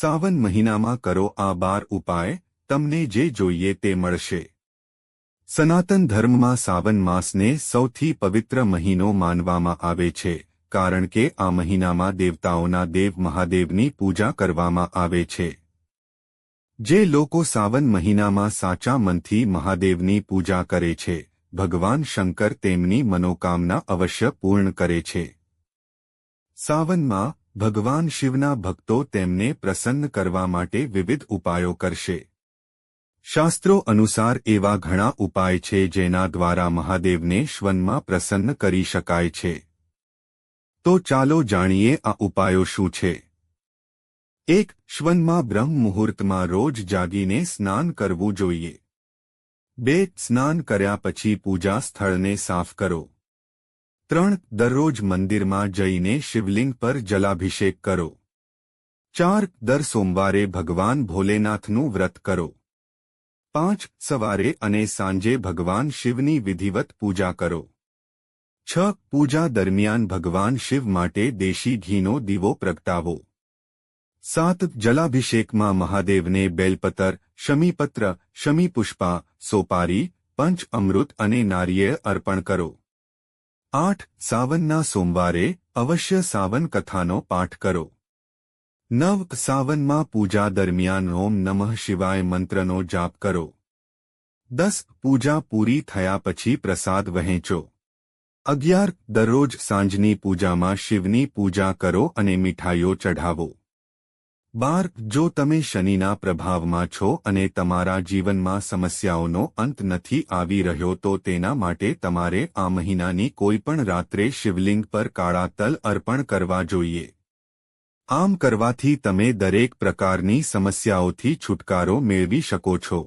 સાવન મહિનામાં કરો આ બાર ઉપાય, તમને જે જોઈએ તે મળશે. સનાતન ધર્મમાં સાવન માસને સૌથી પવિત્ર મહિનો માનવામાં આવે છે, કારણ કે આ મહિનામાં દેવતાઓના દેવ મહાદેવની પૂજા કરવામાં આવે છે. જે લોકો સાવન મહિનામાં સાચા મનથી મહાદેવની પૂજા કરે છે, ભગવાન શંકર તેમની મનોકામના અવશ્ય પૂર્ણ કરે છે. સાવનમાં ભગવાન શિવના ભક્તો તેમને પ્રસન્ન કરવા માટે વિવિધ ઉપાયો કરશે. શાસ્ત્રો અનુસાર એવા ઘણા ઉપાય છે જેના દ્વારા મહાદેવને શ્વનમાં પ્રસન્ન કરી શકાય છે. તો ચાલો જાણીએ આ ઉપાયો શું છે. એક, શ્વનમાં બ્રહ્મ મુહૂર્તમાં રોજ જાગીને સ્નાન કરવું જોઈએ. બે, સ્નાન કર્યા પછી પૂજા સ્થળને સાફ કરો. ત્રણ દરરોજ મંદિરમાં જઈને શિવલિંગ પર જલાભિષેક કરો. ચાર દર સોમવારે ભગવાન ભોલેનાથનું વ્રત કરો. પાંચ સવારે અને સાંજે ભગવાન શિવની વિધિવત પૂજા કરો. છ પૂજા દરમિયાન ભગવાન શિવ માટે દેશી ઘીનો દીવો પ્રગટાવો. સાત જલાભિષેકમાં મહાદેવને બેલપતર, શમીપત્ર, શમીપુષ્પા, સોપારી, પંચ અમૃત અને નારિયેળ અર્પણ કરો. આઠ સાવનના સોમવારે અવશ્ય સાવન કથાનો પાઠ કરો. નવ સાવનમાં પૂજા દરમિયાન ઓમ નમઃ શિવાય મંત્રનો જાપ કરો. દસ પૂજા પૂરી થયા પછી પ્રસાદ વહેંચો. અગિયાર દરરોજ સાંજની પૂજામાં શિવની પૂજા કરો અને મીઠાઈઓ ચઢાવો. બાર, જો તમે શનિના પ્રભાવમાં છો અને તમારા જીવનમાં સમસ્યાઓનો અંત નથી આવી રહ્યો તો તેના માટે તમારે આ મહિનાની કોઈપણ રાત્રે શિવલિંગ પર કાળા તલ અર્પણ કરવા જોઈએ. આમ કરવાથી તમે દરેક પ્રકારની સમસ્યાઓથી છુટકારો મેળવી શકો છો.